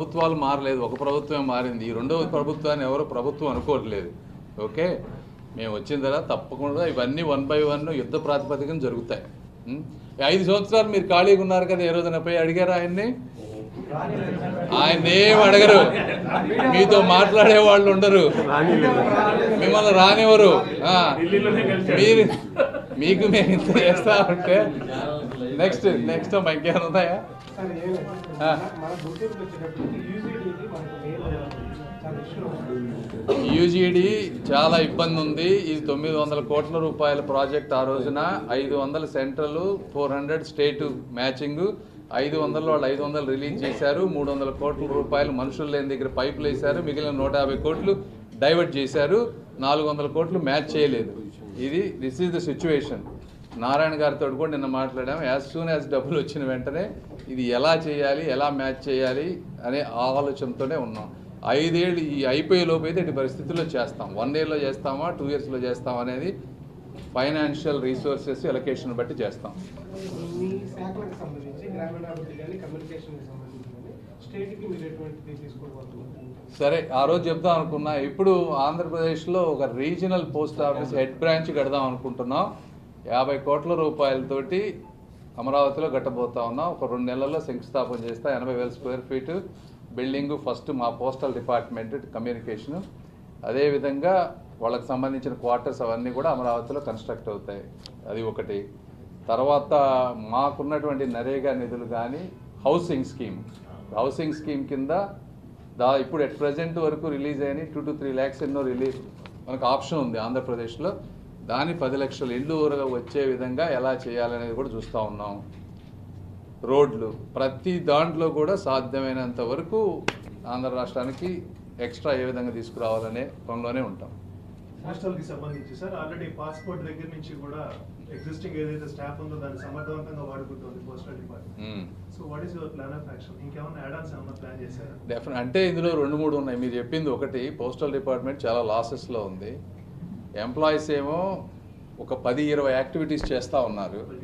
ప్రభుత్వాలు మారలేదు ఒక ప్రభుత్వమే మారింది. ఈ రెండవ ప్రభుత్వాన్ని ఎవరు ప్రభుత్వం అనుకోవట్లేదు. ఓకే? మేము వచ్చిన తర్వాత తప్పకుండా ఇవన్నీ వన్ బై వన్ యుద్ధ ప్రాతిపదికన జరుగుతాయి. ఐదు సంవత్సరాలు మీరు ఖాళీగా ఉన్నారు కదా ఏ రోజున పోయి అడిగారు ఆయన్ని? ఆయన ఏం అడగరు. మీతో మాట్లాడే వాళ్ళు ఉండరు. మిమ్మల్ని రానివ్వరు. మీరు మీకు మేము ఇంత చేస్తా ఉంటే నెక్స్ట్ నెక్స్ట్ ఇంకేమైనా ఉన్నాయా. యూజీడీ చాలా ఇబ్బంది ఉంది. ఇది తొమ్మిది వందల కోట్ల రూపాయల ప్రాజెక్ట్ ఆ రోజున ఐదు వందల central four hundred state matching. ఐదు వందలు వాళ్ళు ఐదు వందలు రిలీజ్ చేశారు. మూడు వందల కోట్ల రూపాయలు మనుషులు లేని దగ్గర పైపులు వేశారు. మిగిలిన నూట యాభై కోట్లు డైవర్ట్ చేశారు. నాలుగు వందల కోట్లు మ్యాచ్ చేయలేదు. ఇది this is the situation Narayana గారితో కూడా నిన్న మాట్లాడాము. యాజ్ సూన్ యాజ్ డబ్బులు వచ్చిన వెంటనే ఇది ఎలా చేయాలి ఎలా మ్యాచ్ చేయాలి అనే ఆలోచనతోనే ఉన్నాం. ఐదేళ్ళు ఈ అయిపోయే లోపు అయితే ఇటు పరిస్థితుల్లో చేస్తాం. వన్ ఇయర్లో చేస్తామా టూ ఇయర్స్లో చేస్తామా అనేది ఫైనాన్షియల్ రీసోర్సెస్ ఎలకేషన్ బట్టి చేస్తాం. సరే ఆ రోజు చెప్దాం అనుకున్నా. ఇప్పుడు ఆంధ్రప్రదేశ్లో ఒక regional post office head branch కడదాం అనుకుంటున్నాం. యాభై కోట్ల రూపాయలతోటి అమరావతిలో గట్టబోతా ఉన్నాం. ఒక రెండు నెలల్లో శంకుస్థాపన చేస్తా. ఎనభై వేల స్క్వేర్ ఫీట్ బిల్డింగ్ ఫస్ట్ మా పోస్టల్ డిపార్ట్మెంట్ కమ్యూనికేషన్. అదేవిధంగా వాళ్ళకి సంబంధించిన క్వార్టర్స్ అవన్నీ కూడా అమరావతిలో కన్స్ట్రక్ట్ అవుతాయి. అది ఒకటి. తర్వాత మాకున్నటువంటి నరేగా నిధులు కానీ హౌసింగ్ స్కీమ్. హౌసింగ్ స్కీమ్ కింద దా ఇప్పుడు ఎట్ ప్రజెంట్ వరకు రిలీజ్ అయిన టూ టు త్రీ ల్యాక్స్ ఎన్నో రిలీజ్ మనకు ఆప్షన్ ఉంది ఆంధ్రప్రదేశ్లో. దాని పది లక్షల ఇళ్ళు ఊరగా వచ్చే విధంగా ఎలా చేయాలనేది కూడా చూస్తూ ఉన్నాం. రోడ్లు ప్రతి దాంట్లో కూడా సాధ్యమైనంత వరకు ఆంధ్ర రాష్ట్రానికి ఎక్స్ట్రా ఏ విధంగా తీసుకురావాలనే పనిలోనే ఉంటాం. పోస్టల్కి సంబంధించి సార్ ఆల్రెడీ పాస్పోర్ట్ దగ్గర నుంచి కూడా ఎగ్జిస్టింగ్ ఏదైతే స్టాఫ్ ఉందో దాన్ని సమర్థవంతంగా వాడుకుంటుంది postal department. So what is your plan of action ఇంకేమైనా యాడ్ ఆన్స్ ఏమైనా ప్లాన్ చేశారా? డెఫినెట్ అంటే ఇందులో రెండు మూడు ఉన్నాయి. మీరు చెప్పింది ఒకటి పోస్టల్ డిపార్ట్మెంట్ చాలా లాసెస్లో ఉంది. ఎంప్లాయీస్ ఏమో ఒక పది ఇరవై యాక్టివిటీస్ చేస్తూ ఉన్నారు.